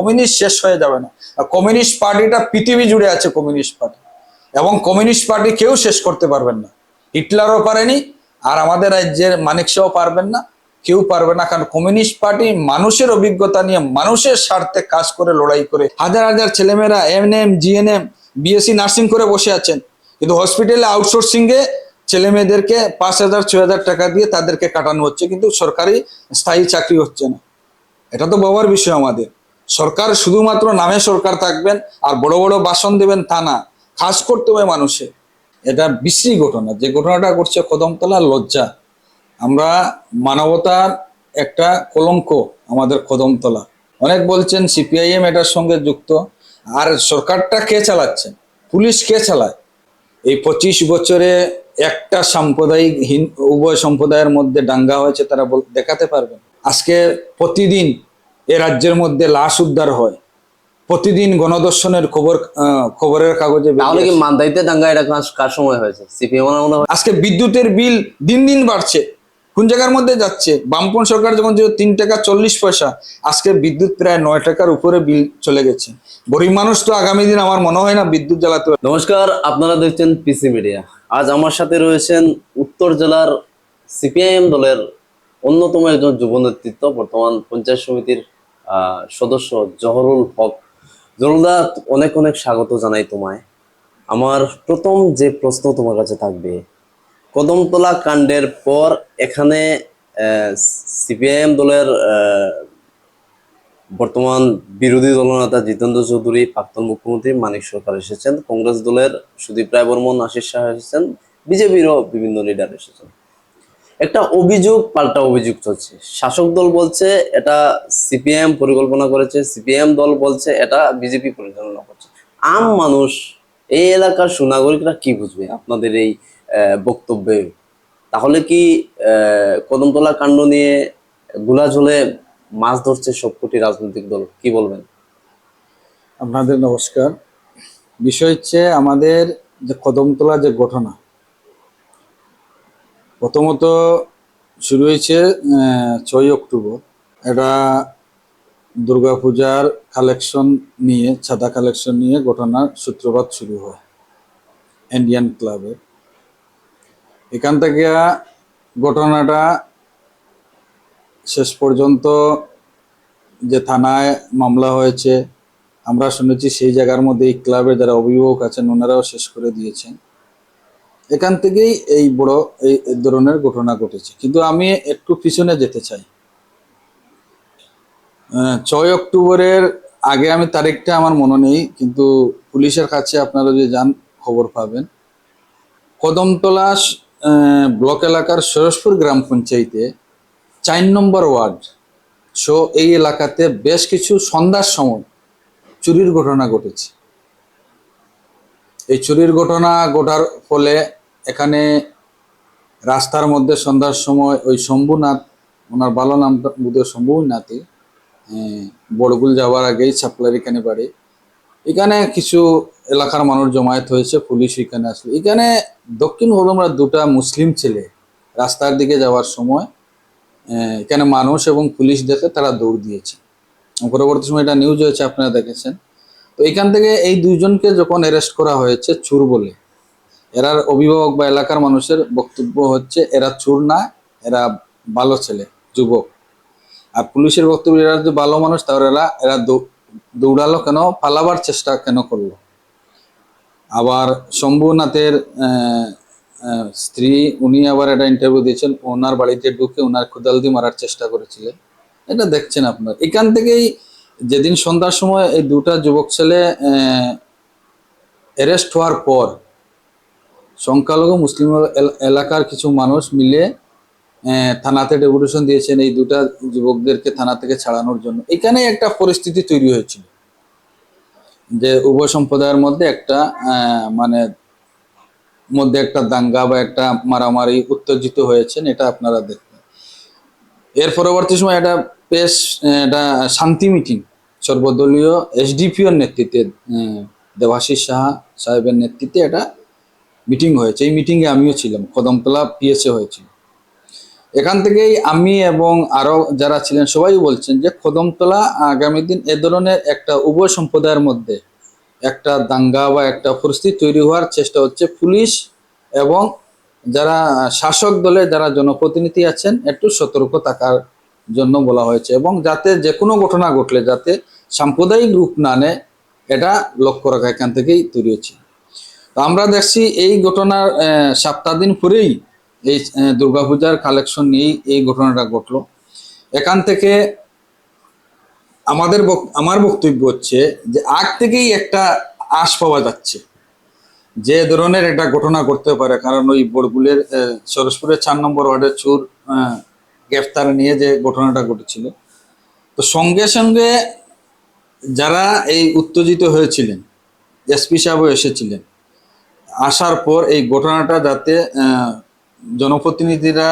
Communist শেষ হয়ে যাবে না। আর কমিউনিস্ট পার্টিটা পৃথিবী জুড়ে আছে কমিউনিস্ট পার্টি এবং কমিউনিস্ট পার্টি কেউ শেষ করতে পারবেন না। হিটলারও পারেনি, আর আমাদের রাজ্যের মানিক শাহও পারবেন না, কেউ পারবে না। কারণ কমিউনিস্ট পার্টি মানুষের অভিজ্ঞতা নিয়ে, মানুষের স্বার্থে কাজ করে, লড়াই করে। হাজার হাজার ছেলেমেয়েরা এমএনএম জিএনএম বিএসসি নার্সিং করে বসে আছেন। কিন্তু হসপিটালে আউটসোর্সিং এ ছেলে মেয়েদেরকে পাঁচ হাজার, ছয় হাজার টাকা দিয়ে তাদেরকে কাটানো হচ্ছে। কিন্তু সরকারি স্থায়ী চাকরি হচ্ছে না। এটা তো বাবার বিষয় আমাদের। সরকার শুধুমাত্র নামে সরকার থাকবেন আর বড় বড় বাসন দেবেন তা না। কাজ করতে হবে মানুষে। এটা বিশ্রী ঘটনা। যে ঘটনাটা ঘটছে কদমতলা লজ্জা। আমরা মানবতার একটা কলঙ্ক আমাদের কদমতলা। অনেক বলছেন সিপিআইএম এটার সঙ্গে যুক্ত। আর সরকারটা কে চালাচ্ছেন পুলিশ কে চালায়? এই পঁচিশ বছরে একটা সাম্প্রদায়িক উভয় সম্প্রদায়ের মধ্যে দাঙ্গা হয়েছে, তারা দেখাতে পারবেন। আজকে প্রতিদিন এ রাজ্যের মধ্যে লাশ উদ্ধার হয়। প্রতিদিন গণদর্শনের খবর খবরের কাগজে তাহলে কি মান্দাইতে দাঙ্গা এটা কার- সময় হয়েছে? সিপিএম আজকে বিদ্যুতের বিল দিন দিন বাড়ছে। কোন জায়গার মধ্যে যাচ্ছে? বামপন সরকার যখন ছিল তিন টাকা চল্লিশ পয়সা আজকে বিদ্যুৎ প্রায় নয় টাকার উপরে বিল চলে গেছে। গরিব মানুষ তো আগামী দিন আমার মনে হয় না বিদ্যুৎ জ্বালাতে নমস্কার আপনারা দেখছেন পিসি মিডিয়া। আজ আমার সাথে রয়েছেন উত্তর জেলার সিপিআইএম দলের অন্যতম একজন যুব নেতৃত্ব বর্তমান পঞ্চায়েত সমিতির সদস্য জহরুল হক। জহরুলদা, অনেক অনেক স্বাগত জানাই তোমায়। আমার প্রথম যে প্রশ্ন তোমার কাছে থাকবে, কদমতলা কাণ্ডের পর এখানে সিপিআইএম দলের বর্তমান বিরোধী দলনেতা জিতেন্দ্র চৌধুরী, প্রাক্তন মুখ্যমন্ত্রী মানিক সরকার এসেছেন। কংগ্রেস দলের সুদীপ রায় বর্মন, আশিস শাহ এসেছেন। বিজেপিরও বিভিন্ন লিডার এসেছেন। একটা অভিযোগ, পাল্টা অভিযোগ চলছে। শাসক দল বলছে এটা সিপিএম পরিকল্পনা করেছে, সিপিএম দল বলছে এটা বিজেপি পরিচালনা করছে। আম মানুষ, এই এলাকার সুনাগরিকরা কি বুঝবে আপনাদের এই বক্তব্যে? তাহলে কি কদমতলা কাণ্ড নিয়ে গুলাঝোলে মাছ ধরছে সবকটি রাজনৈতিক দল? কি বলবেন? আপনাদের নমস্কার। বিষয় হচ্ছে আমাদের যে কদমতলা যে ঘটনা প্রথমত শুরু হয়েছে ছয় অক্টোবর। এটা দুর্গাপূজার কালেকশন নিয়ে, ছাদা কালেকশন নিয়ে ঘটনার সূত্রপাত শুরু হয় ইন্ডিয়ান ক্লাবে এখান থেকে ঘটনাটা শেষ পর্যন্ত যে থানায় মামলা হয়েছে, আমরা শুনেছি সেই জায়গার মধ্যে এই ক্লাবের যারা অভিভাবক আছেন, ওনারাও শেষ করে দিয়েছেন। এখান থেকেই এই বড় এই ধরনের ঘটনা ঘটেছে। কিন্তু আমি একটু পিছনে যেতে চাই। ছয় অক্টোবরের আগে আমি তারিখটা আমার মনে নেই, কিন্তু পুলিশের কাছে আপনারা যদি যান, খবর পাবেন। কদমতলা ব্লক এলাকার সরসপুর গ্রাম পঞ্চায়েতে চার নম্বর ওয়ার্ড। সো, এই এলাকাতে বেশ কিছু সন্ধ্যার সময় চুরির ঘটনা ঘটেছে। এই চুরির ঘটনা ঘটার ফলে এখানে রাস্তার মধ্যে সন্ধ্যার সময় ওই শম্ভুনাথ ওনার ভালো নাম বোধহয় শম্ভুনাথই আহ, বড়গুল যাওয়ার আগেই সাপ্লার এখানে বাড়ি। এখানে কিছু এলাকার মানুষ জমায়েত হয়েছে পুলিশ এখানে আসলো। এখানে দক্ষিণ হলমরা দুটা মুসলিম ছেলে রাস্তার দিকে যাওয়ার সময় এখানে মানুষ এবং পুলিশ দেখে তারা দৌড় দিয়েছে। পরবর্তী সময় এটা নিউজ হয়েছে আপনারা দেখেছেন। তো এখান থেকে এই দুইজনকে যখন অ্যারেস্ট করা হয়েছে চুর বলে এরার অভিভাবক বা এলাকার মানুষের বক্তব্য হচ্ছে, এরা চুর না, এরা ভালো ছেলে, যুবক। আর পুলিশের বক্তব্য, এরা যে ভালো মানুষ, তাহলে এরা এরা দৌড়ালো কেন? পালাবার চেষ্টা কেন করল? আবার শম্ভুনাথের স্ত্রী, উনি আবার একটা ইন্টারভিউ দিয়েছেন, ওনার বাড়িতে ঢুকে ওনার কোদাল দিয়ে মারার চেষ্টা করেছিলেন। এটা দেখছেন আপনার। এখান থেকেই যেদিন সন্ধ্যার সময় এই দুটা যুবক ছেলে অ্যারেস্ট হওয়ার পর সংখ্যালঘু মুসলিম এলাকার কিছু মানুষ মিলে থানাতে ডেপুটেশন দিয়েছেন এই দুটা যুবকদেরকে থানা থেকে ছাড়ানোর জন্য। এখানে একটা পরিস্থিতি তৈরি হয়েছিল। যে উভয় সম্প্রদায়ের মধ্যে একটা মানে মধ্যে একটা দাঙ্গা বা একটা মারামারি উত্তেজিত হয়েছেন, এটা আপনারা দেখবেন এর পরবর্তী সময় এটা বেশ এটা শান্তি মিটিং, সর্বদলীয় এসডিপিওর নেতৃত্বে দেবাশিস সাহা সাহেবের নেতৃত্বে এটা মিটিং হয়েছে। এই মিটিংয়ে আমিও ছিলাম, কদমতলা পিএসএ হয়েছিল। এখান থেকেই আমি এবং আরও যারা ছিলেন সবাই বলছেন যে কদমতলা আগামী দিন এ ধরনের একটা উভয় সম্প্রদায়ের মধ্যে একটা দাঙ্গা বা একটা পরিস্থিতি তৈরি হওয়ার চেষ্টা হচ্ছে পুলিশ এবং যারা শাসক দলে যারা জনপ্রতিনিধি আছেন, একটু সতর্ক থাকার জন্য বলা হয়েছে এবং যাতে যে কোনো ঘটনা ঘটলে যাতে সাম্প্রদায়িক রূপ না নেয়, এটা লক্ষ্য রাখা এখান থেকেই তৈরি হচ্ছে তো আমরা দেখছি এই ঘটনার সপ্তাহ দিন পরেই এই দুর্গাপূজার কালেকশন নিয়েই এই ঘটনাটা ঘটলো। এখান থেকে আমাদের আমার বক্তব্য হচ্ছে যে আগ থেকেই একটা আশ পাওয়া যাচ্ছে যে ধরনের একটা ঘটনা করতে পারে। কারণ ওই বড়গুলের আহ, সরসপুরের চার নম্বর ওয়ার্ডের চুর গ্রেফতার নিয়ে যে ঘটনাটা ঘটেছিল। তো সঙ্গে সঙ্গে যারা এই উত্তেজিত হয়েছিলেন এসপি সাহেবও এসেছিলেন আসার পর এই ঘটনাটা যাতে জনপ্রতিনিধিরা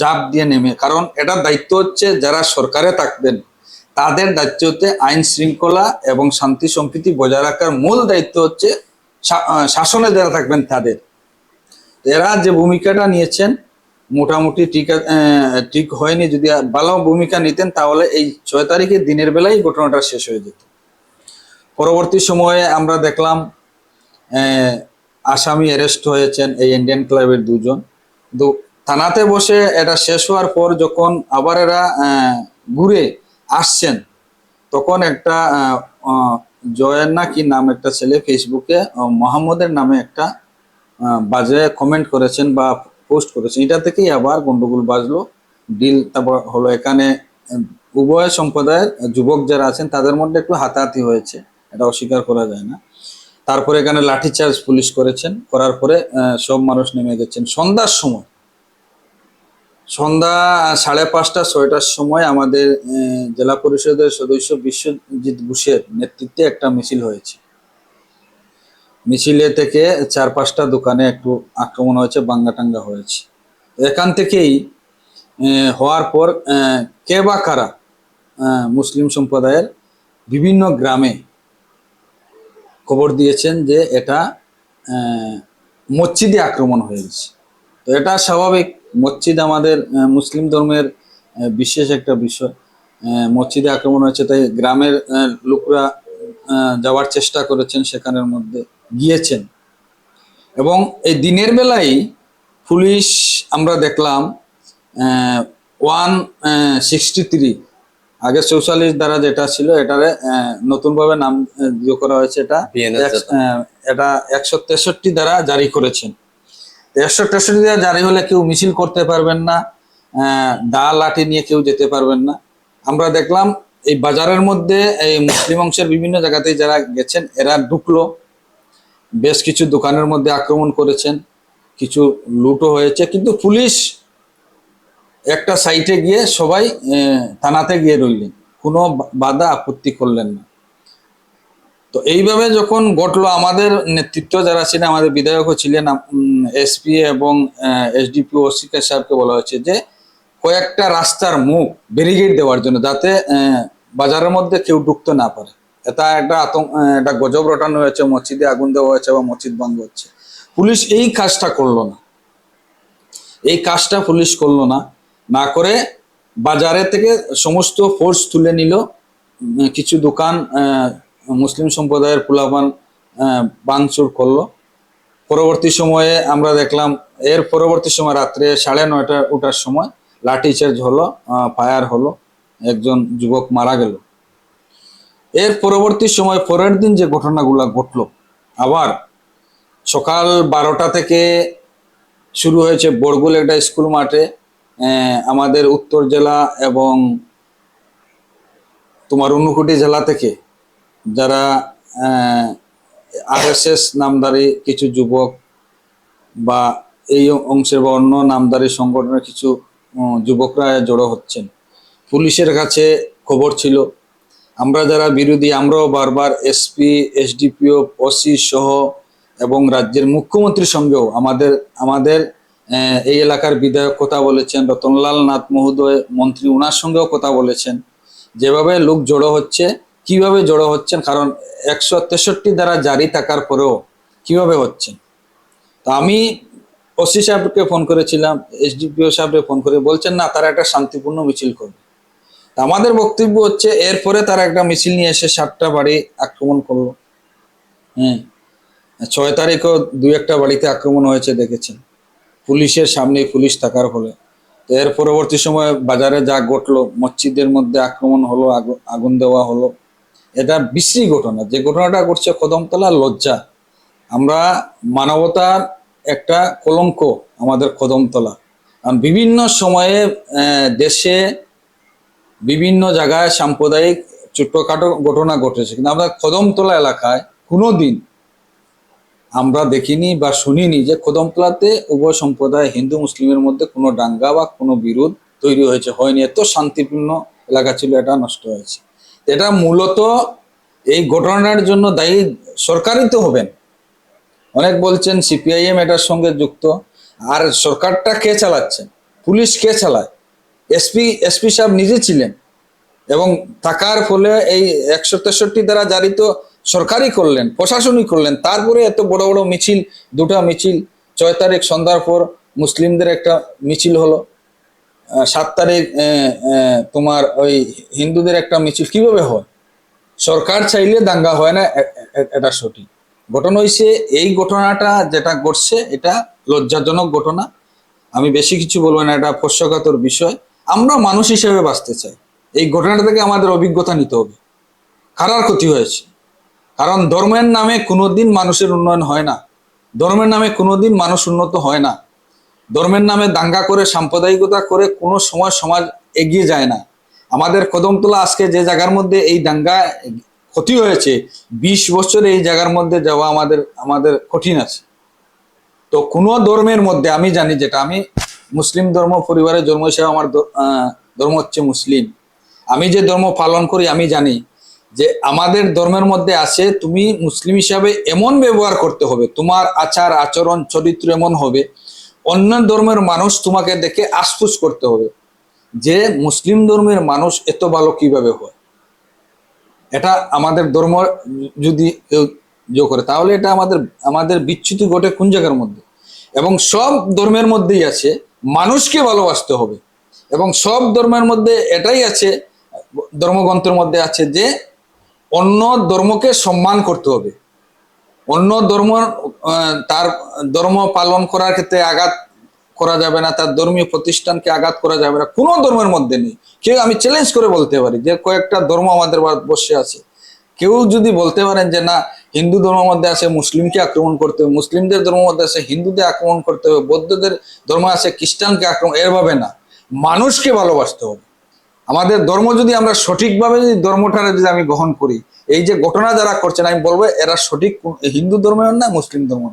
জাপ দিয়ে নেমে। কারণ এটার দায়িত্ব হচ্ছে যারা সরকারে থাকবেন, তাদের দায়িত্ব হচ্ছে আইন শৃঙ্খলা এবং শান্তি সম্প্রীতি বজায় রাখার মূল দায়িত্ব হচ্ছে শাসনে যারা থাকবেন তাদের। এরা যে ভূমিকাটা নিয়েছেন, মোটামুটি ঠিক ঠিক হয়নি। যদি ভালো ভূমিকা নিতেন, তাহলে এই ছয় তারিখে দিনের বেলায় ঘটনাটা শেষ হয়ে যেত। পরবর্তী সময়ে আমরা দেখলাম আসামি অ্যারেস্ট হয়েছেন এই ইন্ডিয়ান ক্লাবের দুজন। কিন্তু থানাতে বসে এটা শেষ হওয়ার পর যখন আবার এরা ঘুরে আসছেন, তখন একটা জয়ের না কি নাম একটা ছেলে ফেসবুকে মোহাম্মদের নামে একটা বাজে কমেন্ট করেছেন বা পোস্ট করেছেন। এটা থেকেই আবার গন্ডগোল বাজলো। ডিল তারপর হলো এখানে, উভয় সম্প্রদায়ের যুবক যারা আছেন তাদের মধ্যে একটু হাতাহাতি হয়েছে। এটা অস্বীকার করা যায় না। তারপরে এখানে লাঠিচার্জ পুলিশ করেছেন। করার পরে সব মানুষ নেমে গেছেন। সন্ধ্যার সময় সন্ধ্যা সাড়ে পাঁচটা ছয়টার সময় আমাদের জেলা পরিষদের সদস্য বিশ্বজিৎ ঘোষের নেতৃত্বে একটা মিছিল হয়েছে। মিছিলে থেকে চার পাঁচটা দোকানে একটু আক্রমণ হয়েছে বাঙ্গা টাঙ্গা হয়েছে। এখান থেকেই হওয়ার পর আহ, কে বা কারা মুসলিম সম্প্রদায়ের বিভিন্ন গ্রামে খবর দিয়েছেন যে এটা মসজিদে আক্রমণ হয়েছে। তো এটা স্বাভাবিক। মসজিদ আমাদের মুসলিম ধর্মের বিশেষ একটা বিষয়। মসজিদে আক্রমণ হয়েছে, তাই গ্রামের লোকরা যাওয়ার চেষ্টা করেছেন সেখানের মধ্যে, গিয়েছেন। এবং এই দিনের বেলায় পুলিশ আমরা দেখলাম ওয়ান সিক্সটি থ্রি আগে চৌচল্লিশ দ্বারা যেটা ছিল এটারে আহ, নতুনভাবে নাম যোগ করা হয়েছে এটা। এটা একশো তেষট্টি দ্বারা জারি করেছেন। একশো তেষট্টি দ্বারা জারি হলে কেউ মিছিল করতে পারবেন না দা লাঠি নিয়ে কেউ যেতে পারবেন না। আমরা দেখলাম এই বাজারের মধ্যে এই মুসলিম অংশের বিভিন্ন জায়গাতে যারা গেছেন এরা ঢুকলো। বেশ কিছু দোকানের মধ্যে আক্রমণ করেছেন। কিছু লুটও হয়েছে কিন্তু পুলিশ একটা সাইটে গিয়ে সবাই থানাতে গিয়ে রইলেন। কোনো বাধা আপত্তি করলেন না। তো এইভাবে যখন ঘটলো, আমাদের নেতৃত্ব যারা ছিলেন, আমাদের বিধায়কও ছিলেন এসপি এবং এসডিপি ওসিকে সাহেবকে বলা হয়েছে যে, কয়েকটা রাস্তার মুখ ব্যারিকেড দেওয়ার জন্য যাতে বাজারের মধ্যে কেউ ঢুকতে না পারে। এটা একটা আতঙ্ক একটা গজব রটানো হয়েছে, মসজিদে আগুন দেওয়া হয়েছে বা মসজিদ ভাঙ্গ হচ্ছে। পুলিশ এই কাজটা করল না। এই কাজটা পুলিশ করল না। না করে বাজারে থেকে সমস্ত ফোর্স তুলে নিল। কিছু দোকান মুসলিম সম্প্রদায়ের পোলাপান ভাঙচুর করল। পরবর্তী সময়ে আমরা দেখলাম, এর পরবর্তী সময় রাত্রে সাড়ে নয়টা ওঠার সময় লাঠি চার্জ হলো ফায়ার হলো, একজন যুবক মারা গেল। এর পরবর্তী সময় পরের দিন যে ঘটনাগুলো ঘটলো, আবার সকাল বারোটা থেকে শুরু হয়েছে বরগুল একটা স্কুল মাঠে আমাদের উত্তর জেলা এবং তোমার ঊনকোটি জেলা থেকে যারা আরএসএস নামধারী কিছু যুবক বা এই অংশের বা অন্য নামধারী সংগঠনের কিছু যুবকরা জড়ো হচ্ছেন। পুলিশের কাছে খবর ছিল, আমরা যারা বিরোধী আমরাও বারবার এসপি এসডিপিও ওসি সহ এবং রাজ্যের মুখ্যমন্ত্রীর সঙ্গেও আমাদের আমাদের এই এলাকার বিধায়ক কথা বলেছেন রতনলাল নাথ মহোদয় মন্ত্রী ওনার সঙ্গেও কথা বলেছেন। যেভাবে লোক জড়ো হচ্ছে, কীভাবে জড়ো হচ্ছেন, কারণ একশো তেষট্টি দ্বারা জারি থাকার পরেও কীভাবে হচ্ছেন? তো আমি ওসি সাহেবকে ফোন করেছিলাম, এসডিপিও সাহেবকে ফোন করে বলছেন, না, তারা একটা শান্তিপূর্ণ মিছিল করবে। আমাদের বক্তব্য হচ্ছে, এরপরে তারা একটা মিছিল নিয়ে এসে সাতটা বাড়ি আক্রমণ করল। হ্যাঁ ছয় তারিখও দু একটা বাড়িতে আক্রমণ হয়েছে, দেখেছেন। পুলিশের সামনে পুলিশ থাকার ফলে। এর পরবর্তী সময়ে বাজারে যা ঘটলো, মসজিদের মধ্যে আক্রমণ হলো, আগু- আগুন দেওয়া হলো, এটা বিশ্রী ঘটনা। যে ঘটনাটা ঘটছে কদমতলা লজ্জা। আমরা মানবতার একটা কলঙ্ক আমাদের কদমতলা। কারণ বিভিন্ন সময়ে দেশে বিভিন্ন জায়গায় সাম্প্রদায়িক ছোট্টখাটো ঘটনা ঘটেছে। কিন্তু আমরা কদমতলা এলাকায় কোনো দিন আমরা দেখিনি বা শুনিনি যে কদমতলাতে উভয় সম্প্রদায় হিন্দু মুসলিমের মধ্যে কোনো দাঙ্গা বা কোনো বিরোধ তৈরি হয়েছে, হয়নি। এত শান্তিপূর্ণ এলাকা ছিল, এটা নষ্ট হয়েছে। এটা মূলত এই ঘটনার জন্য দায়ী সরকারই তো হবেন। অনেক বলছেন সিপিআইএম এটার সঙ্গে যুক্ত। আর সরকারটা কে চালাচ্ছেন পুলিশ কে চালায়? এসপি এসপি সাহেব নিজে ছিলেন। এবং থাকার ফলে এই একশো তেষট্টি দ্বারা জারিত সরকারই করলেন, প্রশাসনই করলেন। তারপরে এত বড় বড় মিছিল, দুটা মিছিল, ছয় তারিখ সন্ধ্যার পর মুসলিমদের একটা মিছিল হলো। সাত তারিখ তোমার ওই হিন্দুদের একটা মিছিল। কীভাবে হয়? সরকার চাইলে দাঙ্গা হয় না এটা সঠিক। ঘটনা হয়েছে এই ঘটনাটা যেটা ঘটছে, এটা লজ্জাজনক ঘটনা। আমি বেশি কিছু বলব না, এটা পোষ্যকাতর বিষয়। আমরা মানুষ হিসেবে বাঁচতে চাই। এই ঘটনাটা থেকে আমাদের অভিজ্ঞতা নিতে হবে। কারার ক্ষতি হয়েছে। কারণ ধর্মের নামে কোনোদিন মানুষের উন্নয়ন হয় না। ধর্মের নামে কোনোদিন মানুষ উন্নত হয় না। ধর্মের নামে দাঙ্গা করে, সাম্প্রদায়িকতা করে কোনো সময় সমাজ এগিয়ে যায় না। আমাদের কদমতলা আজকে যে জায়গার মধ্যে এই দাঙ্গা ক্ষতি হয়েছে, বিশ বছর এই জায়গার মধ্যে যাওয়া আমাদের আমাদের কঠিন আছে। তো কোনো ধর্মের মধ্যে, আমি জানি যেটা, আমি মুসলিম ধর্ম পরিবারের জন্ম হিসেবে আমার ধর্ম হচ্ছে মুসলিম। আমি যে ধর্ম পালন করি, আমি জানি। যে আমাদের ধর্মের মধ্যে আছে, তুমি মুসলিম হিসাবে এমন ব্যবহার করতে হবে, তোমার আচার, আচরণ, চরিত্র এমন হবে অন্য ধর্মের মানুষ তোমাকে দেখে আশপুস করতে হবে, যে মুসলিম ধর্মের মানুষ এত ভালো কীভাবে হয়? এটা আমাদের ধর্ম যদি ইয়ে করে, তাহলে এটা আমাদের আমাদের বিচ্যুতি ঘটে কোন জায়গার মধ্যে? এবং সব ধর্মের মধ্যেই আছে, মানুষকে ভালোবাসতে হবে, এবং সব ধর্মের মধ্যে এটাই আছে, ধর্মগ্রন্থের মধ্যে আছে যে অন্য ধর্মকে সম্মান করতে হবে। অন্য ধর্ম তার ধর্ম পালন করার ক্ষেত্রে আঘাত করা যাবে না, তার ধর্মীয় প্রতিষ্ঠানকে আঘাত করা যাবে না। কোনো ধর্মের মধ্যে নেই। কেউ, আমি চ্যালেঞ্জ করে বলতে পারি যে, কয়েকটা ধর্ম আমাদের ভারতবর্ষে আছে। কেউ যদি বলতে পারেন যে, না, হিন্দু ধর্মের মধ্যে আছে মুসলিমকে আক্রমণ করতে হবে, মুসলিমদের ধর্মের মধ্যে আছে হিন্দুদের আক্রমণ করতে হবে, বৌদ্ধদের ধর্ম আছে খ্রিস্টানকে আক্রমণ এরভাবে না। মানুষকে ভালোবাসতে হবে। আমাদের ধর্ম যদি আমরা সঠিকভাবে যদি ধর্মটা যদি আমি গ্রহণ করি, এই যে ঘটনা যারা করছেন, আমি বলব এরা সঠিক হিন্দু ধর্মের না, মুসলিম ধর্ম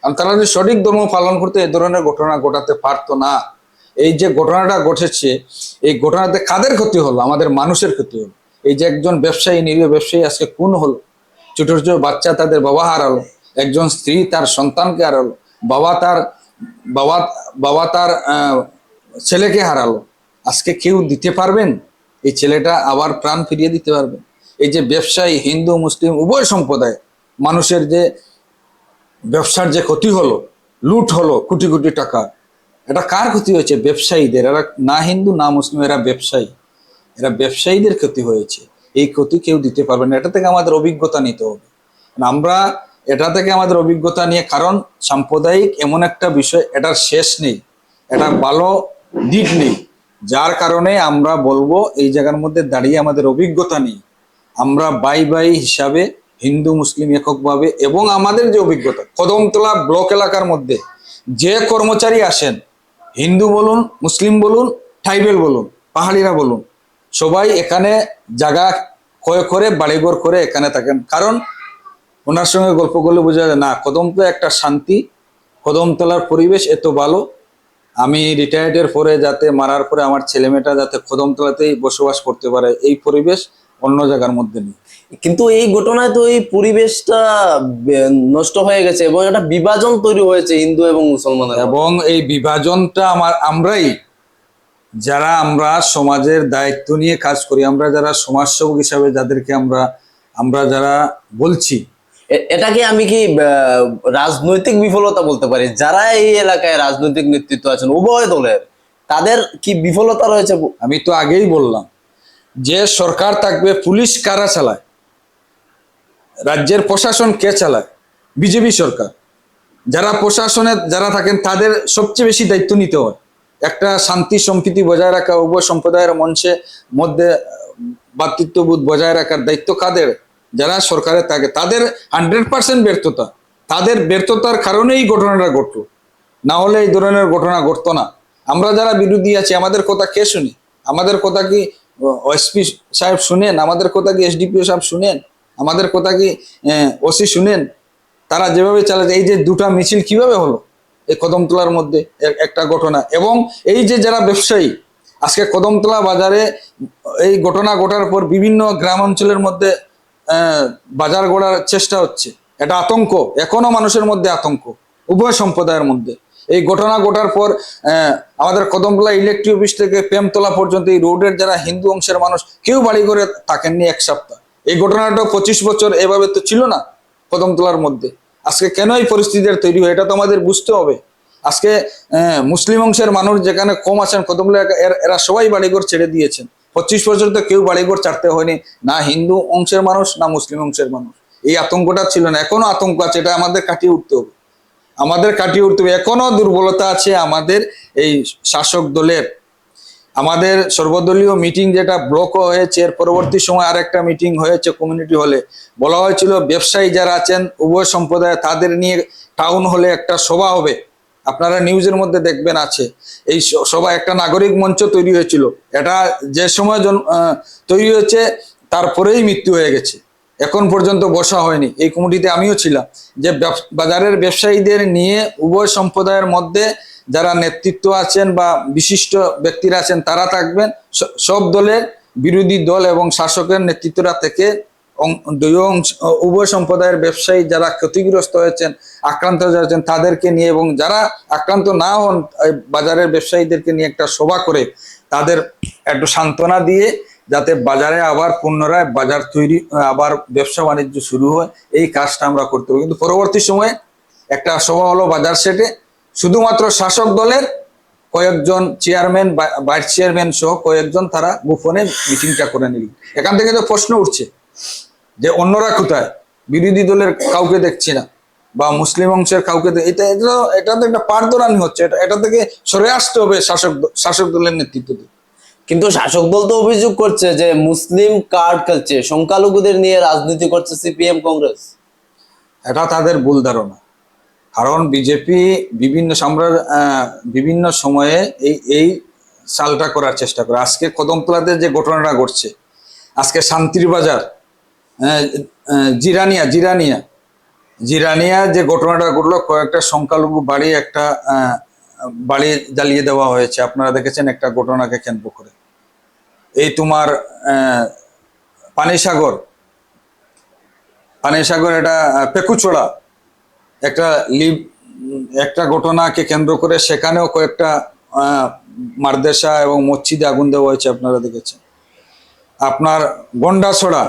কারণ তারা যদি সঠিক ধর্ম পালন করতে এই ধরনের ঘটনা ঘটাতে পারতো না, এই যে ঘটনাটা ঘটেছে, এই ঘটনাতে কাদের ক্ষতি হলো? আমাদের মানুষের ক্ষতি হলো। এই যে একজন ব্যবসায়ী, নিরীহ ব্যবসায়ী আজকে কোন হলো, ছোট ছোট বাচ্চা তাদের বাবা হারালো, একজন স্ত্রী তার সন্তানকে হারালো, বাবা তার, বাবা বাবা তার ছেলেকে হারালো। আজকে কেউ দিতে পারবেন? এই ছেলেটা আবার প্রাণ ফিরিয়ে দিতে পারবেন এই যে ব্যবসায়ী, হিন্দু, মুসলিম, উভয় সম্প্রদায়, মানুষের যে ব্যবসার যে ক্ষতি হলো, লুট হলো কোটি কোটি টাকা, এটা কার ক্ষতি হয়েছে? ব্যবসায়ীদের। এরা না হিন্দু, না মুসলিম, এরা ব্যবসায়ী। এরা ব্যবসায়ীদের ক্ষতি হয়েছে। এই ক্ষতি কেউ দিতে পারবে না। এটা থেকে আমাদের অভিজ্ঞতা নিতে হবে। আমরা এটা থেকে আমাদের অভিজ্ঞতা নিয়ে, কারণ সাম্প্রদায়িক এমন একটা বিষয়, এটার শেষ নেই। এটা ভালো দিক নেই। যার কারণে আমরা বলব এই জায়গার মধ্যে দাঁড়িয়ে আমাদের অভিজ্ঞতা নেই আমরা বাই বাই হিসাবে হিন্দু, মুসলিম এককভাবে এবং আমাদের যে অভিজ্ঞতা, কদমতলা ব্লক এলাকার মধ্যে যে কর্মচারী আসেন, হিন্দু বলুন, মুসলিম বলুন, ট্রাইবেল বলুন, পাহাড়িরা বলুন, সবাই এখানে জায়গা ক্ষয় করে, বাড়িঘর করে এখানে থাকেন। কারণ ওনার সঙ্গে গল্প করলে বোঝা যায়, না কদমতলা একটা শান্তি, কদমতলার পরিবেশ এত ভালো আমি রিটায়ার্ডের পরে যাতে মারার পরে আমার ছেলেমেয়েটা যাতে কদমতলাতেই বসবাস করতে পারে এই পরিবেশ অন্য জায়গার মধ্যে নেই। কিন্তু এই ঘটনায় তো এই পরিবেশটা নষ্ট হয়ে গেছে এবং একটা বিভাজন তৈরি হয়েছে হিন্দু এবং মুসলমানের এবং এই বিভাজনটা আমার আমরাই যারা আমরা সমাজের দায়িত্ব নিয়ে কাজ করি আমরা যারা সমাজসেবক হিসাবে যাদেরকে আমরা আমরা যারা বলছি এটাকে আমি কি রাজনৈতিক বিফলতা বলতে পারি? যারা এই এলাকায় রাজনৈতিক নেতৃত্ব আছেন, উভয় দলের, তাদের কি বিফলতা রয়েছে? আমি তো আগেই বললাম যে সরকার থাকবে, পুলিশ কারা চালায়? রাজ্যের প্রশাসন কে চালায়? বিজেপি সরকার। যারা প্রশাসনে যারা থাকেন, তাদের সবচেয়ে বেশি দায়িত্ব নিতে হয়। একটা শান্তি সম্প্রীতি বজায় রাখা, উভয় সম্প্রদায়ের মঞ্চে মধ্যে ভাতৃত্ববোধ বজায় রাখার দায়িত্ব কাদের? যারা সরকারে থাকে, তাদের হান্ড্রেড পার্সেন্ট ব্যর্থতা। তাদের ব্যর্থতার কারণেই ঘটনাটা ঘটলো। না হলে এই ধরনের ঘটনা ঘটতো না। আমরা যারা বিরোধী আছি, আমাদের কথা কে শুনি? আমাদের কথা কি ওএসপি সাহেব শুনেন? আমাদের কথা কি এসডিপিও সাহেব শুনেন? আমাদের কথা কি ওসি শুনেন? তারা যেভাবে চালাচ্ছে, এই যে দুটা মিছিল কীভাবে হলো? এই কদমতলার মধ্যে একটা ঘটনা। এবং এই যে যারা ব্যবসায়ী, আজকে কদমতলা বাজারে এই ঘটনা ঘটার পর বিভিন্ন গ্রাম অঞ্চলের মধ্যে বাজার গড়ার চেষ্টা হচ্ছে। এটা আতঙ্ক, এখনও মানুষের মধ্যে আতঙ্ক, উভয় সম্প্রদায়ের মধ্যে। এই ঘটনা ঘটার পর আমাদের কদমতলা ইলেকট্রিক অফিস থেকে প্রেমতলা পর্যন্ত এই রোডের যারা হিন্দু অংশের মানুষ, কেউ বাড়ি করে থাকেননি এক সপ্তাহ। এই ঘটনাটা পঁচিশ বছর এভাবে তো ছিল না কদমতলার মধ্যে। আজকে কেন এই পরিস্থিতির তৈরি হয়, এটা তো আমাদের বুঝতে হবে। আজকে মুসলিম অংশের মানুষ যেখানে কম আছেন, কদমতলা এলাকা- এরা সবাই বাড়িঘর ছেড়ে দিয়েছেন। পঁচিশ বছর তো কেউ বাড়িঘর ছাড়তে হয়নি, না হিন্দু অংশের মানুষ, না মুসলিম অংশের মানুষ। এই আতঙ্কটা ছিল না, এখনও আতঙ্ক আছে, এটা আমাদের কাটিয়ে উঠতে হবে। আমাদের কাটিয়ে উঠতে হবে, এখনও দুর্বলতা আছে আমাদের এই শাসক দলের। আমাদের সর্বদলীয় মিটিং যেটা ব্লক হয়েছে, এর পরবর্তী সময় আরেকটা মিটিং হয়েছে কমিউনিটি হলে বলা হয়েছিল, ব্যবসায়ী যারা আছেন, উভয় সম্প্রদায় তাদের নিয়ে টাউন হলে একটা সভা হবে। আপনারা নিউজের মধ্যে দেখবেন আছে। এই স- সভা একটা নাগরিক মঞ্চ তৈরি হয়েছিল। এটা যে সময় তৈরি হয়েছে, তারপরেই মৃত্যু হয়ে গেছে। এখন পর্যন্ত বসা হয়নি। এই কমিটিতে আমিও ছিলাম। যে বাজারের ব্যবসায়ীদের নিয়ে উভয় সম্প্রদায়ের মধ্যে যারা নেতৃত্ব আছেন বা বিশিষ্ট ব্যক্তিরা আছেন, তারা থাকবেন। সব দলের বিরোধী দল এবং শাসকের নেতৃত্বরা থেকে দুই অংশ উভয় সম্প্রদায়ের ব্যবসায়ী যারা ক্ষতিগ্রস্ত হয়েছেন, আক্রান্ত হয়েছেন তাদেরকে নিয়ে এবং যারা আক্রান্ত না হন বাজারের ব্যবসায়ীদেরকে নিয়ে একটা সভা করে তাদের একটু সান্ত্বনা দিয়ে যাতে বাজারে আবার পুনরায় বাজার তৈরি, আবার ব্যবসা বাণিজ্য শুরু হয়, এই কাজটা আমরা করতে হবে কিন্তু পরবর্তী সময়ে একটা সভা হলো বাজার সেটে। শুধুমাত্র শাসক দলের কয়েকজন চেয়ারম্যান ভাইস চেয়ারম্যান সহ কয়েকজন তারা গোপনে মিটিংটা করে নিল। এখান থেকে তো প্রশ্ন উঠছে। যে অন্যরা কোথায়? বিরোধী দলের কাউকে দেখছি না বা মুসলিম অংশের কাউকে এটা এটা তো- এটা তো একটা পারদরানি হচ্ছে। এটা এটা থেকে সরে আসতে হবে শাসক শাসক দলের নেতৃত্বে কিন্তু শাসক দল তো অভিযোগ করছে যে মুসলিম কার্ড খেলছে সংখ্যালঘুদের নিয়ে রাজনীতি করছে সিপিএম কংগ্রেস। এটা তাদের ভুল ধারণা। কারণ বিজেপি বিভিন্ন সাম্রা- আহ, বিভিন্ন সময়ে এই এই চালটা করার চেষ্টা করে। আজকে কদমতলাতে যে ঘটনাটা ঘটছে আজকে শান্তির বাজার জিরানিয়া জিরানিয়া। জিরানিয়া যে ঘটনাটা ঘটলো, কয়েকটা সংখ্যালঘু বাড়ি একটা বাড়ি জ্বালিয়ে দেওয়া হয়েছে। আপনারা দেখেছেন একটা ঘটনাকে কেন্দ্র করে। এই তোমার পানিসাগর পানিসাগর এটা পেকুচোড়া। একটা লিভ একটা ঘটনাকে কেন্দ্র করে সেখানেও কয়েকটা মারদেশা এবং মসজিদে আগুন দেওয়া হয়েছে, আপনারা দেখেছেন। আপনার গন্ডাছড়া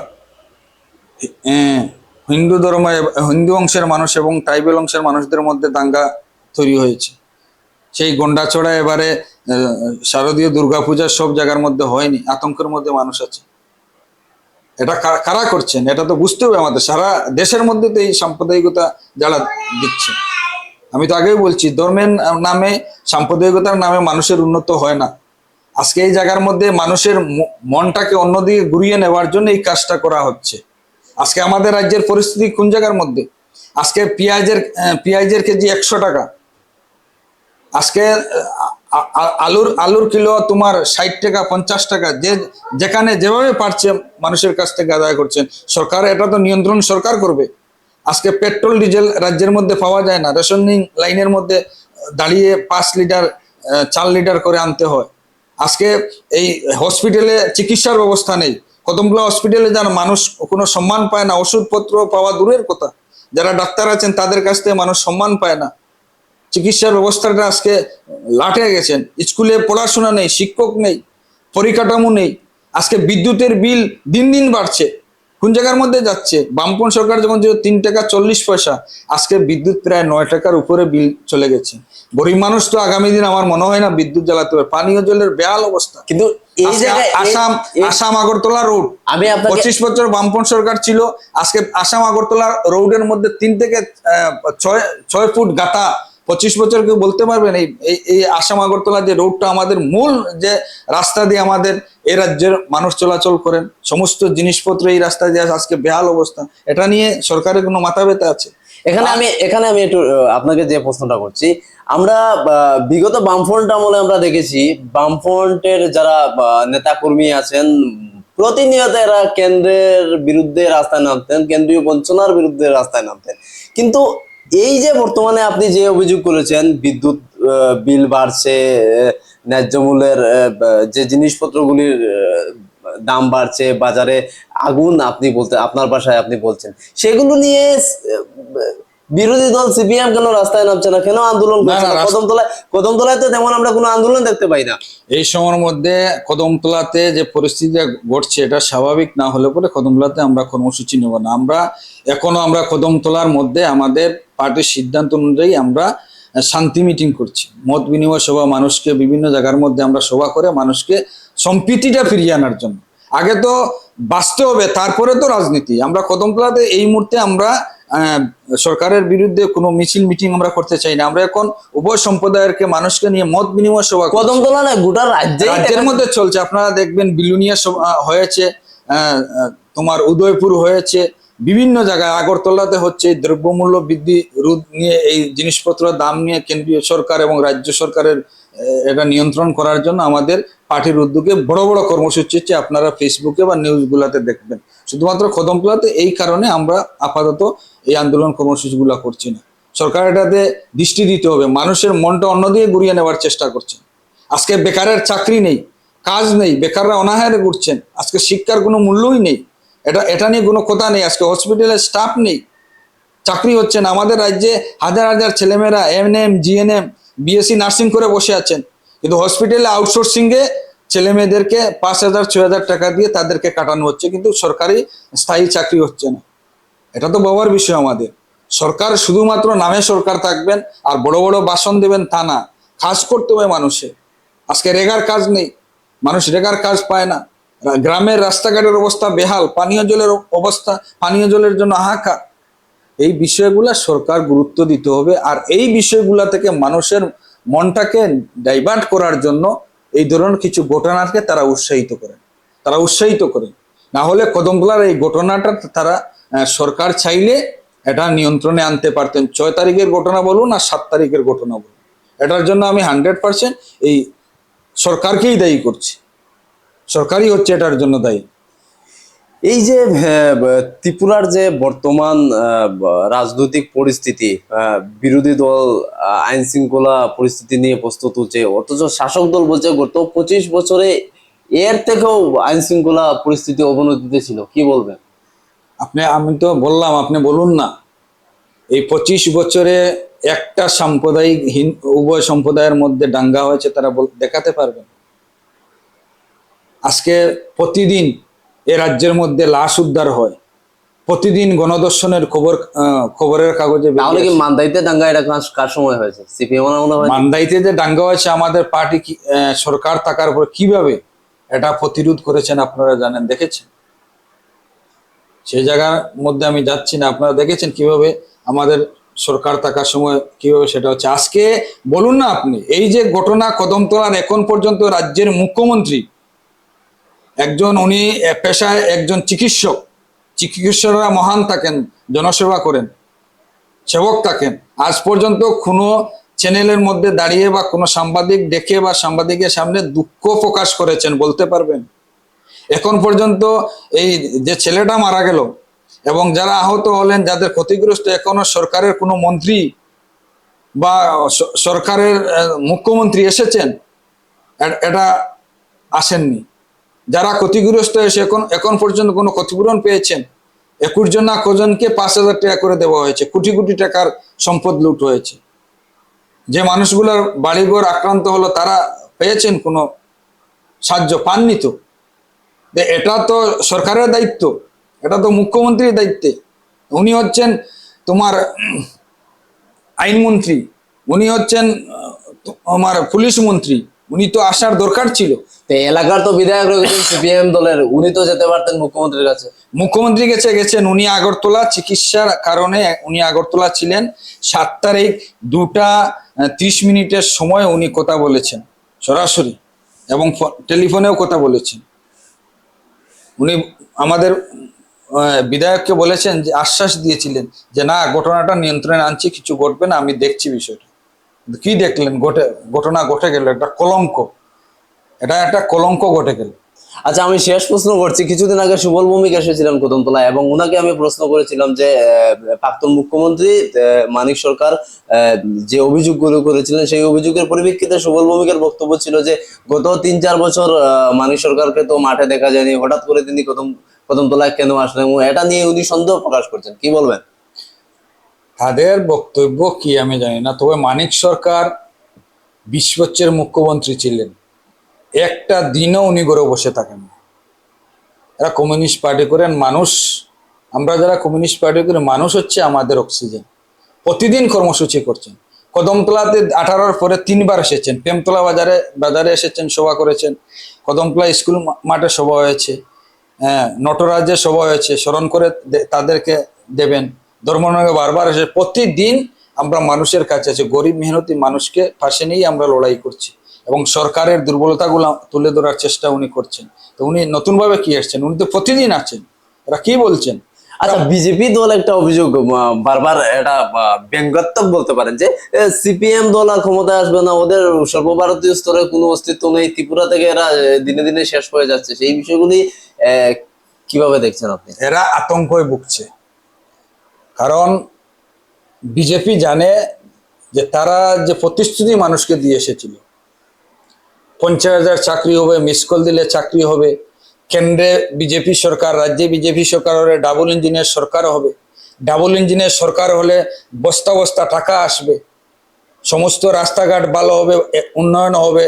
হিন্দু ধর্ম হিন্দু অংশের মানুষ এবং ট্রাইবেল অংশের মানুষদের মধ্যে দাঙ্গা তৈরি হয়েছে। সেই গন্ডাছড়া এবারে শারদীয় দুর্গাপূজার সব জায়গার মধ্যে হয়নি, আতঙ্কের মধ্যে মানুষ আছে। এটা কারা- কারা করছেন? এটা তো বুঝতে হবে আমাদের, সারা দেশের মধ্যে তো এই সাম্প্রদায়িকতা যারা দিচ্ছে। আমি তো আগেই বলছি, ধর্মের নামে, সাম্প্রদায়িকতার নামে মানুষের উন্নত হয় না। আজকে এই জায়গার মধ্যে মানুষের মনটাকে অন্যদিকে ঘুরিয়ে নেওয়ার জন্য এই কাজটা করা হচ্ছে। আজকে আমাদের রাজ্যের পরিস্থিতি কোন জায়গার মধ্যে? আজকে পেঁয়াজের পেঁয়াজের কেজি একশো টাকা। আজকে আলুর আলুর কিলো তোমার ষাট টাকা, পঞ্চাশ টাকা। যে, যেখানে যেভাবে পারছে মানুষের কাছ থেকে আদায় করছেন, সরকার এটা তো নিয়ন্ত্রণ সরকার করবে। আজকে পেট্রোল, ডিজেল রাজ্যের মধ্যে পাওয়া যায় না। রেশনিং লাইনের মধ্যে দাঁড়িয়ে পাঁচ লিটার চার লিটার করে আনতে হয়। আজকে এই হসপিটালে চিকিৎসার ব্যবস্থা নেই। কদমগুলা হসপিটালে যান, মানুষ কোনো সম্মান পায় না। ওষুধপত্র পাওয়া দূরের কথা। যারা ডাক্তার আছেন, তাদের কাছ থেকে মানুষ সম্মান পায় না। চিকিৎসার ব্যবস্থাটা আজকে লাটে গেছেন। স্কুলে পড়াশোনা নেই, শিক্ষক নেই, পরিকাঠামো নেই। আজকে বিদ্যুতের বিল দিন দিন বাড়ছে। কোন জায়গার মধ্যে যাচ্ছে? বামপন সরকার যখন ছিল তিন টাকা চল্লিশ পয়সা আজকে বিদ্যুৎ প্রায় নয় টাকার উপরে বিল চলে গেছে। গরিব মানুষ তো আগামী দিন আমার মনে হয় না বিদ্যুৎ জ্বালাতে পারে পানীয় জলের বেহাল অবস্থা। কিন্তু এই জায়গায় আসাম আসাম আগরতলা রোড। আমি পঁচিশ বছর বামপন সরকার ছিল আজকে আসাম আগরতলা রোডের মধ্যে তিন থেকে আহ, ছয় ছয় ফুট গাতা পঁচিশ বছর কেউ বলতে পারবেন এই এই- আসাম আগরতলা যে রোডটা আমাদের মূল যে রাস্তা দিয়ে আমাদের এই রাজ্যের মানুষ চলাচল করেন সমস্ত জিনিসপত্র এই রাস্তা দিয়ে আজকে বেহাল অবস্থা। এটা নিয়ে সরকারের কোনো মাথা ব্যথা আছে? এখানে আমি এখানে আমি একটু আপনাকে যে প্রশ্নটা করছি আমরা বিগত বামফ্রন্ট আমলে আমরা দেখেছি বামফ্রন্টের যারা নেতা কর্মী আছেন প্রতিনিয়ত এরা কেন্দ্রের বিরুদ্ধে রাস্তায় নামতেন কেন্দ্রীয় বঞ্চনার বিরুদ্ধে রাস্তায় নামতেন। কিন্তু এই যে বর্তমানে আপনি যে অভিযোগ করেছেন বিদ্যুৎ বিল বাড়ছে ন্যায্য মূল্যের যে জিনিসপত্রগুলির দাম বাড়ছে বাজারে আগুন আপনি বলতে আপনার বাসায় আপনি বলছেন সেগুলো নিয়ে বিরোধী দল সিপিএম কেন রাস্তায় নামছে না? কেন আন্দোলন করছে না, না কদমতলায় কদমতলায় তো তেমন আমরা কোনো আন্দোলন দেখতে পাই না। এই সময়ের মধ্যে কদমতলাতে যে পরিস্থিতি ঘটছে এটা স্বাভাবিক না হলে পরে কদমতলাতে আমরা কর্মসূচি নেব না। আমরা এখনও আমরা কদমতলার মধ্যে আমাদের পার্টির সিদ্ধান্ত অনুযায়ী আমরা শান্তি মিটিং করছি। মত বিনিময় সভা মানুষকে বিভিন্ন জায়গার মধ্যে আমরা সভা করে মানুষকে সম্প্রীতিটা ফিরিয়ে আনার জন্য। আগে তো বাঁচতে হবে তারপরে তো রাজনীতি। আমরা কদমতলাতে এই মুহূর্তে আমরা আহ, সরকারের বিরুদ্ধে কোনো মিছিল মিটিং আমরা করতে চাই না। আমরা এখন উভয় সম্প্রদায়েরকে মানুষকে নিয়ে মত বিনিময় সভা। কদমতলা না গোটা রাজ্যে রাজ্যের মধ্যে চলছে। আপনারা দেখবেন বিলুনিয়া হয়েছে তোমার উদয়পুর হয়েছে বিভিন্ন জায়গায় আগরতলাতে হচ্ছে দ্রব্যমূল্য বৃদ্ধি রোধ নিয়ে, এই জিনিসপত্র দাম নিয়ে কেন্দ্রীয় সরকার এবং রাজ্য সরকারের এটা নিয়ন্ত্রণ করার জন্য আমাদের পার্টির উদ্যোগে বড় বড় কর্মসূচি হচ্ছে, আপনারা ফেসবুকে বা নিউজগুলাতে দেখবেন। শুধুমাত্র কদমতলাতে এই কারণে আমরা আপাতত এই আন্দোলন কর্মসূচিগুলো করছি না। সরকার এটাতে দৃষ্টি দিতে হবে, মানুষের মনটা অন্যদিকে ঘুরিয়ে নেওয়ার চেষ্টা করছে। আজকে বেকারের চাকরি নেই, কাজ নেই, বেকাররা অনাহারে ঘুরছেন, আজকে শিক্ষার কোনো মূল্যই নেই। এটা এটা নিয়ে কোনো কথা নেই আজকে। হসপিটালে স্টাফ নেই। চাকরি হচ্ছে না। আমাদের রাজ্যে হাজার হাজার ছেলেমেয়েরা এম জিএনএম বিএসসি নার্সিং করে বসে আছেন। কিন্তু হসপিটালে আউটসোর্সিংয়ে ছেলে মেয়েদেরকে পাঁচ হাজার, ছয় হাজার টাকা দিয়ে তাদেরকে কাটানো হচ্ছে। কিন্তু সরকারি স্থায়ী চাকরি হচ্ছে না। এটা তো বাবার বিষয় আমাদের। সরকার শুধুমাত্র নামে সরকার থাকবেন আর বড় বড় বাসন দেবেন তা না। কাজ করতে হবে মানুষের। আজকে রেগার কাজ নেই। মানুষ রেগার কাজ পায় না। গ্রামের রাস্তাঘাটের অবস্থা বেহাল, পানীয় জলের অবস্থা, পানীয় জলের জন্য হাহাকার। এই বিষয়গুলা সরকার গুরুত্ব দিতে হবে আর এই বিষয়গুলা থেকে মানুষের মনটাকে ডাইভার্ট করার জন্য এই ধরনের কিছু ঘটনাকে তারা উৎসাহিত করেন তারা উৎসাহিত করেন না হলে কদমতলার এই ঘটনাটা তারা সরকার চাইলে এটা নিয়ন্ত্রণে আনতে পারতেন। ছয় তারিখের ঘটনা বলুন আর সাত তারিখের ঘটনা বলুন। এটার জন্য আমি হান্ড্রেড পার্সেন্ট এই সরকারকেই দায়ী করছি। সরকারই হচ্ছে এটার জন্য দায়ী। এই যে ত্রিপুরার যে বর্তমান রাজনৈতিক পরিস্থিতি বিরোধী দল আইন শৃঙ্খলা পরিস্থিতি নিয়ে প্রস্তুত হচ্ছে, অথচ শাসক দল বলছে গত পঁচিশ বছরে এর থেকেও আইন শৃঙ্খলা পরিস্থিতি অবনতিতে ছিল। কি বলবেন? আপনি, আমি তো বললাম, আপনি বলুন না। এই পঁচিশ বছরে একটা সাম্প্রদায়িক উভয় সম্প্রদায়ের মধ্যে দাঙ্গা হয়েছে, তারা দেখাতে পারবেন। আজকে প্রতিদিন এ রাজ্যের মধ্যে লাশ উদ্ধার হয়। প্রতিদিন গণদর্শনের খবর খবরের কাগজে তাহলে কি মান্দাইতে দাঙ্গা এটা কার- সময় হয়েছে? সিপিএম মনে হয় মান্দাইতে যে দাঙ্গা হয়েছে আমাদের পার্টি সরকার থাকার পর কীভাবে এটা প্রতিরোধ করেছেন আপনারা জানেন দেখেছেন? সেই জায়গার মধ্যে আমি যাচ্ছি না আপনারা দেখেছেন কীভাবে আমাদের সরকার থাকার সময় কীভাবে সেটা হচ্ছে? আজকে বলুন না আপনি এই যে ঘটনা কদমতলার এখন পর্যন্ত রাজ্যের মুখ্যমন্ত্রী একজন উনি পেশায় একজন চিকিৎসক। চিকিৎসকরা মহান থাকেন, জনসেবা করেন, সেবক থাকেন। আজ পর্যন্ত কোনো চ্যানেলের মধ্যে দাঁড়িয়ে বা কোনো সাংবাদিক দেখে বা সাংবাদিকের সামনে দুঃখ প্রকাশ করেছেন, বলতে পারবেন? এখন পর্যন্ত এই যে ছেলেটা মারা গেল এবং যারা আহত হলেন, যাদের ক্ষতিগ্রস্ত এখনও সরকারের কোনো মন্ত্রী বা সরকারের মুখ্যমন্ত্রী এসেছেন এটা আসেননি। যারা ক্ষতিগ্রস্ত হয়েছে, এখন এখন পর্যন্ত কোনো ক্ষতিপূরণ পেয়েছেন একুশ জন না কজনকে পাঁচ হাজার টাকা করে দেওয়া হয়েছে। কোটি কোটি টাকার সম্পদ লুট হয়েছে। যে মানুষগুলোর বাড়িঘর আক্রান্ত হলো, তারা পেয়েছেন কোনো সাহায্য, পাননি তো? এটা তো সরকারের দায়িত্ব, এটা তো মুখ্যমন্ত্রীর দায়িত্বে। উনি হচ্ছেন তোমার আইনমন্ত্রী, উনি হচ্ছেন আমার পুলিশ মন্ত্রী। উনি তো আসার দরকার ছিল। তো এলাকার তো বিধায়ক রয়েছেন সিপিআইএম দলের, উনি তো যেতে পারতেন মুখ্যমন্ত্রীর কাছে। মুখ্যমন্ত্রী গেছে গেছেন উনি আগরতলা, চিকিৎসার কারণে উনি আগরতলা ছিলেন। সাত তারিখ দুটা ত্রিশ মিনিটের সময় উনি কথা বলেছেন, সরাসরি, এবং টেলিফোনেও কথা বলেছেন। উনি আমাদের বিধায়ককে বলেছেন যে, আশ্বাস দিয়েছিলেন যে, না, ঘটনাটা নিয়ন্ত্রণে আনছি, কিছু ঘটবে না, আমি দেখছি বিষয়টা। কি দেখলেন? ঘটে, ঘটনা ঘটে গেল, একটা কলঙ্ক। এটা একটা কলঙ্ক ঘটে গেল। আচ্ছা আমি শেষ প্রশ্ন করছি। কিছুদিন আগে সুবল ভৌমিক এসেছিলেন কদমতলা এবং উনাকে আমি প্রশ্ন করেছিলাম যে প্রাক্তন মুখ্যমন্ত্রী মানিক সরকার যে অভিযোগগুলো করেছিলেন, সেই অভিযোগের পরিপ্রেক্ষিতে সুবল ভৌমিকের বক্তব্য ছিল যে, গত তিন চার বছর মানিক সরকারকে তো মাঠে দেখা যায়নি। হঠাৎ করে তিনি কদম, কদমতলায় কেন আসলেন? এটা নিয়ে উনি সন্দেহ প্রকাশ করছেন। কি বলবেন? তাদের বক্তব্য কি আমি জানি না। তবে মানিক সরকার বিশ মুখ্যমন্ত্রী ছিলেন। একটা দিনও উনি গড়ে বসে থাকেন এরা কমিউনিস্ট পার্টি করেন, মানুষ, আমরা যারা কমিউনিস্ট পার্টি করি, মানুষ হচ্ছে আমাদের অক্সিজেন। প্রতিদিন কর্মসূচি করছেন। কদমতলাতে আঠারোর পরে তিনবার এসেছেন। প্রেমতলা বাজারে বাজারে এসেছেন, সভা করেছেন। কদমতলা স্কুল মাঠে সভা হয়েছে। হ্যাঁ নটরাজ্যে সভা হয়েছে। স্মরণ করে তাদেরকে দেবেন। ধর্মনগরে বারবার এসে প্রতিদিন আমরা মানুষের কাছে আছে গরিব মেহনতি মানুষকে পাশে নিয়েই আমরা লড়াই করছি। এবং সরকারের দুর্বলতাগুলো তুলে ধরার চেষ্টা উনি করছেন। তো উনি নতুনভাবে কি আসছেন? উনি তো প্রতিদিন আছেন। এরা কি বলছেন? আচ্ছা বিজেপি দল একটা অভিযোগ বারবার এটা ব্যঙ্গাত্মক বলতে পারেন যে সিপিএম দল আর ক্ষমতায় আসবে না ওদের সর্বভারতীয় স্তরে কোনো অস্তিত্ব নেই ত্রিপুরা থেকে এরা দিনে দিনে শেষ হয়ে যাচ্ছে। সেই বিষয়গুলি আহ, কীভাবে দেখছেন আপনি? এরা আতঙ্কই ভুগছে। কারণ বিজেপি জানে যে তারা যে প্রতিশ্রুতি মানুষকে দিয়ে এসেছিল। পঞ্চাশ হাজার চাকরি হবে মিস কল দিলে চাকরি হবে, কেন্দ্রে বিজেপি সরকার, রাজ্যে বিজেপি সরকার হলে ডাবল ইঞ্জিনের সরকার হবে ডাবল ইঞ্জিনের সরকার হলে বস্তা বস্তা টাকা আসবে, সমস্ত রাস্তাঘাট ভালো হবে উন্নয়ন হবে,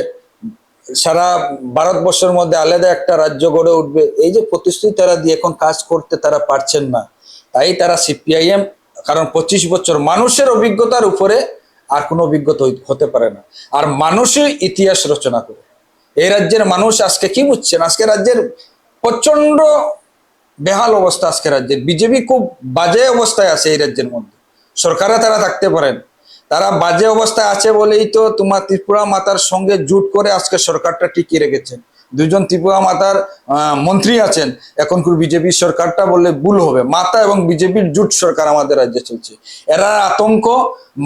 সারা ভারতবর্ষের মধ্যে আলাদা একটা রাজ্য গড়ে উঠবে, এই যে প্রতিশ্রুতি তারা দিয়ে এখন কাজ করতে তারা পারছেন না। তাই তারা সিপিআইএম কারণ পঁচিশ বছর মানুষের অভিজ্ঞতার উপরে আর কোনো অভিজ্ঞতা হতে পারে না। আর মানুষই ইতিহাস রচনা করে। এই রাজ্যের মানুষ আজকে কি বুঝছেন? আজকে রাজ্যের প্রচণ্ড বেহাল অবস্থা আজকে রাজ্যের। বিজেপি খুব বাজে অবস্থায় আছে এই রাজ্যের মধ্যে। সরকারে তারা থাকতে পারেন। তারা বাজে অবস্থায় আছে বলেই তো তোমার ত্রিপুরা মাতার সঙ্গে জুট করে আজকে সরকারটা টিকিয়ে রেখেছেন। দুজন ত্রিপুরা মাতার মন্ত্রী আছেন। এখন বিজেপি সরকারটা বললে ভুল হবে। মাতা এবং বিজেপির জুট সরকার আমাদের রাজ্যে চলছে। এরা আতঙ্ক,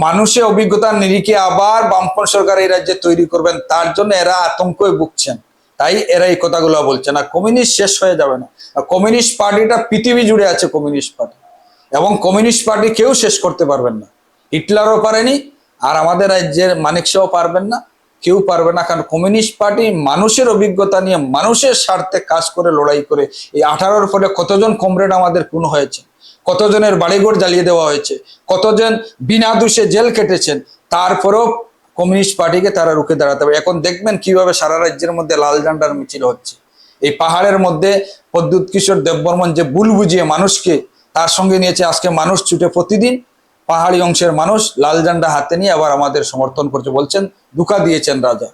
মানুষের অভিজ্ঞতার নিরিখে আবার বামপন সরকার এই রাজ্যে তৈরি করবেন, তার জন্য এরা আতঙ্কই ভুগছেন। তাই এরা এই কথাগুলো বলছে না। কমিউনিস্ট শেষ হয়ে যাবে না। কমিউনিস্ট পার্টিটা পৃথিবী জুড়ে আছে কমিউনিস্ট পার্টি। এবং কমিউনিস্ট পার্টি কেউ শেষ করতে পারবেন না। হিটলারও পারেনি, আর আমাদের রাজ্যের মানিকশাও পারবেন না। কেউ পারবে না, কারণ কমিউনিস্ট পার্টি মানুষের অভিজ্ঞতা নিয়ে, মানুষের স্বার্থে কাজ করে, লড়াই করে, এই আঠারোর ফলে কতজন কমরেড আমাদের খুন হয়েছে, কতজনের বাড়িঘর জ্বালিয়ে দেওয়া হয়েছে, কতজন বিনা দোষে জেল কেটেছেন তারপরেও কমিউনিস্ট পার্টিকে তারা রুখে দাঁড়াতে হবে। এখন দেখবেন কীভাবে সারা রাজ্যের মধ্যে লাল ঝান্ডার মিছিল হচ্ছে। এই পাহাড়ের মধ্যে পদ্যুৎ কিশোর দেববর্মন যে বুল বুঝিয়ে মানুষকে তার সঙ্গে নিয়েছে, আজকে মানুষ ছুটে প্রতিদিন পাহাড়ি অংশের মানুষ লাল ঝান্ডা হাতে নিয়ে আবার আমাদের সমর্থন করছে, বলছেন দুকা দিয়েছেন রাজা।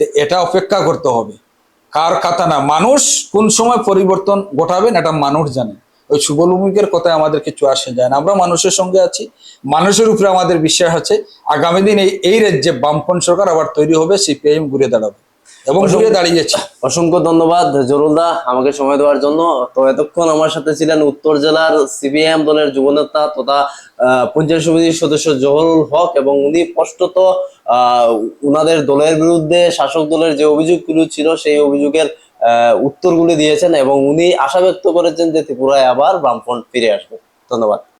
তো এটা অপেক্ষা করতে হবে। কার কথা না, মানুষ কোন সময় পরিবর্তন ঘটাবেন এটা মানুষ জানে। ওই শুভলভূমিকের কথায় আমাদের কিছু আসে যায় না। আমরা মানুষের সঙ্গে আছি, মানুষের উপরে আমাদের বিশ্বাস আছে। আগামী দিন এই রাজ্যে বামপন সরকার আবার তৈরি হবে, সিপিআইএম ঘুরে দাঁড়াবে। এবং ঘুরে দাঁড়িয়েছে অসংখ্য ধন্যবাদ জরুলদা আমাকে সময় দেওয়ার জন্য। তো এতক্ষণ আমার সাথে ছিলেন উত্তর জেলার সিপিএম দলের যুবনেতা তথা পঞ্চায়েত সমিতির সদস্য জহরুল হক এবং উনি স্পষ্টত আহ, উনাদের দলের বিরুদ্ধে শাসক দলের যে অভিযোগগুলো ছিল সেই অভিযোগের আহ, উত্তরগুলি দিয়েছেন এবং উনি আশা ব্যক্ত করেছেন যে ত্রিপুরায় আবার বামফ্রন্ট ফিরে আসবে। ধন্যবাদ।